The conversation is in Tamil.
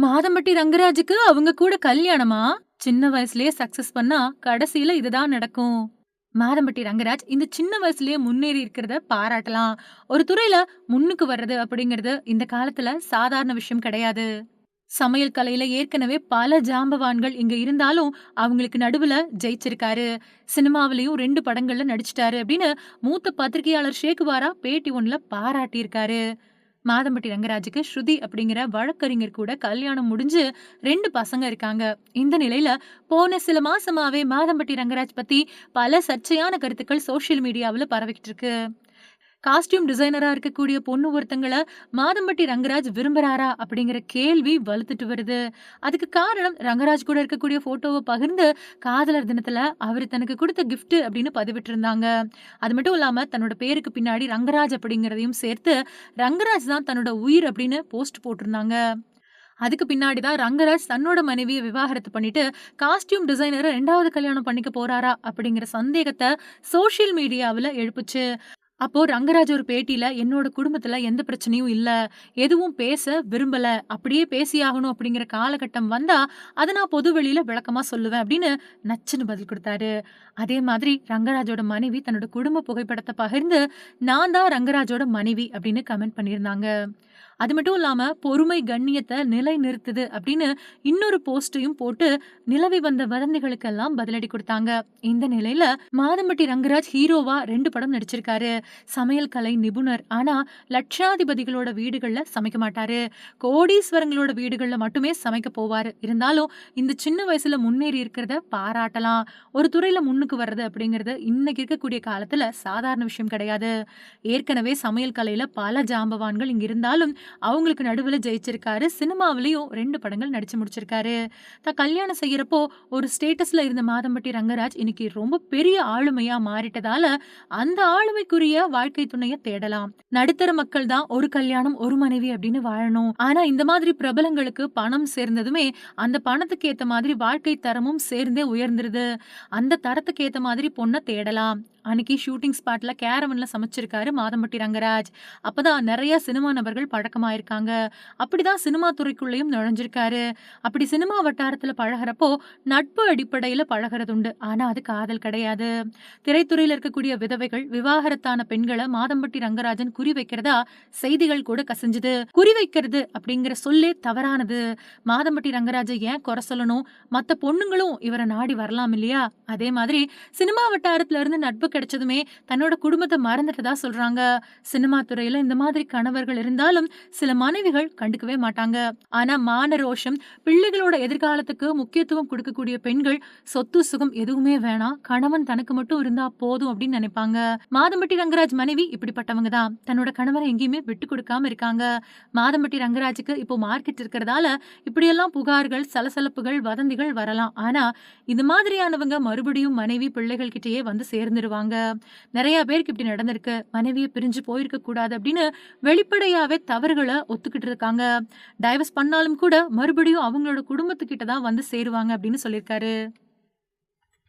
மாதம்பட்டி ரங்கராஜுக்கு அவங்க கூட கல்யாணமா? சின்ன வயசுலயே சக்சஸ் பண்ணா கடைசியில இதுதான் நடக்கும். மாதம்பட்டி ரங்கராஜ் இந்த சின்ன வயசுலயே முன்னேறி இருக்கிறத பாராட்டலாம். ஒரு துறையில முன்னுக்கு வர்றது அப்படிங்கிறது இந்த காலத்துல சாதாரண விஷயம் கிடையாது. சமையல் கலையில ஏற்கனவே பல ஜாம்பவான்கள் இங்க இருந்தாலும் அவங்களுக்கு நடுவுல ஜெயிச்சிருக்காரு. சினிமாவிலையும் ரெண்டு படங்கள்ல நடிச்சிட்டாரு அப்படின்னு மூத்த பத்திரிகையாளர் ஷேகுவாரா பேட்டி ஒன்ல பாராட்டியிருக்காரு. மாதம்பட்டி ரங்கராஜுக்கு ஸ்ருதி அப்படிங்கிற வழக்கறிஞர் கூட கல்யாணம் முடிஞ்சு ரெண்டு பசங்க இருக்காங்க. இந்த நிலையில போன சில மாசமாவே மாதம்பட்டி ரங்கராஜ் பத்தி பல சர்ச்சையான கருத்துக்கள் சோசியல் மீடியாவுல பரவிக்கிட்டு இருக்கு. காஸ்டியூம் டிசைனரா இருக்கக்கூடிய பொண்ணு ஒருத்தங்களை மாதம்பட்டி ரங்கராஜ் விரும்புறாரா அப்படிங்கிற கேள்வி வலுத்துட்டு வருது. அதுக்கு காரணம் ரங்கராஜ் கூட இருக்கக்கூடிய போட்டோவை பகிர்ந்து காதலர் தினத்துல அவர் தனக்கு கொடுத்த கிஃப்ட் அப்படின்னு பதிவிட்டு இருந்தாங்க அது மட்டும் இல்லாம தன்னோட பேருக்கு பின்னாடி ரங்கராஜ் அப்படிங்கிறதையும் சேர்த்து ரங்கராஜ் தான் தன்னோட உயிர் அப்படின்னு போஸ்ட் போட்டிருந்தாங்க. அதுக்கு பின்னாடி தான் ரங்கராஜ் தன்னோட மனைவியை விவாகரத்து பண்ணிட்டு காஸ்டியூம் டிசைனரை ரெண்டாவது கல்யாணம் பண்ணிக்க போறாரா அப்படிங்கிற சந்தேகத்தை சோஷியல் மீடியாவில் எழுப்புச்சு. அப்போ ரங்கராஜ் ஒரு பேட்டியில என்னோட குடும்பத்துல எந்த பிரச்சனையும் இல்ல எதுவும் பேச விரும்பல அப்படியே பேசியாகணும் அப்படிங்கிற காலகட்டம் வந்தா அதை நான் பொது வெளியில விளக்கமா சொல்லுவேன் அப்படின்னு நச்சுன்னு பதில் கொடுத்தாரு. அதே மாதிரி ரங்கராஜோட மனைவி தன்னோட குடும்ப புகைப்படத்தை பகிர்ந்து நான் தான் ரங்கராஜோட மனைவி அப்படின்னு கமெண்ட் பண்ணியிருந்தாங்க. அது மட்டும் இல்லாமல் பொறுமை கண்ணியத்தை நிலை நிறுத்துது அப்படின்னு இன்னொரு போஸ்டையும் போட்டு நிலவி வந்த வதந்திகளுக்கெல்லாம் பதிலடி கொடுத்தாங்க. இந்த நிலையில மாதம்பட்டி ரங்கராஜ் ஹீரோவா ரெண்டு படம் நடிச்சிருக்காரு. சமையல் கலை நிபுணர். ஆனா லட்சாதிபதிகளோட வீடுகள்ல சமைக்க மாட்டாரு. கோடீஸ்வரங்களோட வீடுகள்ல மட்டுமே சமைக்க போவாரு. இருந்தாலும் இந்த சின்ன வயசுல முன்னேறி இருக்கிறத பாராட்டலாம். ஒரு துறையில முன்னுக்கு வர்றது அப்படிங்கிறது இன்னைக்கு இருக்கக்கூடிய காலத்துல சாதாரண விஷயம் கிடையாது. ஏற்கனவே சமையல் கலையில பல ஜாம்பவான்கள் இங்க இருந்தாலும் அவங்களுக்கு நடுவில் ஜெயிச்சிருக்காரு. சினிமாவிலையும் ரெண்டு படங்கள் நடிச்சு முடிச்சிருக்காரு. தான் கல்யாணம் செய்யறப்போ ஒரு ஸ்டேட்டஸ்ல இருந்த மாதம்பட்டி ரங்கராஜ் இன்னைக்கு ரொம்ப பெரிய ஆளுமையா மாறிட்டதால அந்த ஆளுமைக்குரிய வாழ்க்கை துணையை தேடலாம். நடுத்தர மக்கள் தான் ஒரு கல்யாணம் ஒரு மனைவி அப்படின்னு வாழணும். ஆனா இந்த மாதிரி பிரபலங்களுக்கு பணம் சேர்ந்ததுமே அந்த பணத்துக்கு ஏத்த மாதிரி வாழ்க்கை தரமும் சேர்ந்தே உயர்ந்துருது. அந்த தரத்துக்கு ஏத்த மாதிரி பொண்ணை தேடலாம். அன்னைக்கு ஷூட்டிங் ஸ்பாட்ல கேரவன்ல சமைச்சிருக்காரு மாதம்பட்டி ரங்கராஜ். அப்பதான் நிறைய சினிமா நபர்கள் பழக்கமாயிருக்காங்க. அப்படிதான் சினிமா துறைக்குள்ளேயும் நுழைஞ்சிருக்காரு. அப்படி சினிமா வட்டாரத்துல பழகுறப்போ நட்பு அடிப்படையில பழகிறது உண்டு ஆனா அது காதல் கிடையாது. திரைத்துறையில இருக்கக்கூடிய விதவைகள் விவாகரத்தான பெண்களை மாதம்பட்டி ரங்கராஜன் குறி வைக்கிறதா செய்திகள் கூட கசிஞ்சுது. குறி வைக்கிறது அப்படிங்கிற சொல்லே தவறானது. மாதம்பட்டி ரங்கராஜை ஏன் குறை சொல்லணும்? மத்த பொண்ணுங்களும் இவரை நாடி வரலாம் இல்லையா? அதே மாதிரி சினிமா வட்டாரத்துல இருந்து நட்பு கிடைச்சதுமே தன்னோட குடும்பத்தை மறந்துட்டதா சொல்றாங்க. சினிமா துறையில இந்த மாதிரி கணவர்கள் இருந்தாலும் சில மனைவிகள் கண்டுக்கவே மாட்டாங்க. ஆனா மான ரோஷம் பிள்ளைகளோட எதிர்காலத்துக்கு முக்கியத்துவம் கொடுக்கக்கூடிய பெண்கள் சொத்து சுகம் எதுவுமே வேணாம். கணவன் தனக்கு மட்டும் இருந்தா போதும் அப்படின்னு நினைப்பாங்க. மாதம்பட்டி ரங்கராஜ் மனைவி இப்படிப்பட்டவங்க தான். தன்னோட கணவரை எங்கேயுமே விட்டு கொடுக்காம இருக்காங்க. மாதம்பட்டி ரங்கராஜுக்கு இப்போ மார்க்கெட் இருக்கிறதால இப்படியெல்லாம் புகார்கள் சலசலப்புகள் வதந்திகள் வரலாம். ஆனா இது மாதிரியானவங்க மறுபடியும் மனைவி பிள்ளைகள் கிட்டேயே வந்து சேர்ந்துருவாங்க. நிறைய பேருக்கு இப்படி நடந்திருக்கு. மனைவியை பிரிஞ்சு போயிருக்க கூடாது அப்படின்னு வெளிப்படையாவே தவறுகளை ஒத்துக்கிட்டு இருக்காங்க. டைவர்ஸ் பண்ணாலும் கூட மறுபடியும் அவங்களோட குடும்பத்துக்கிட்ட தான் வந்து சேருவாங்க அப்படின்னு சொல்லியிருக்காரு.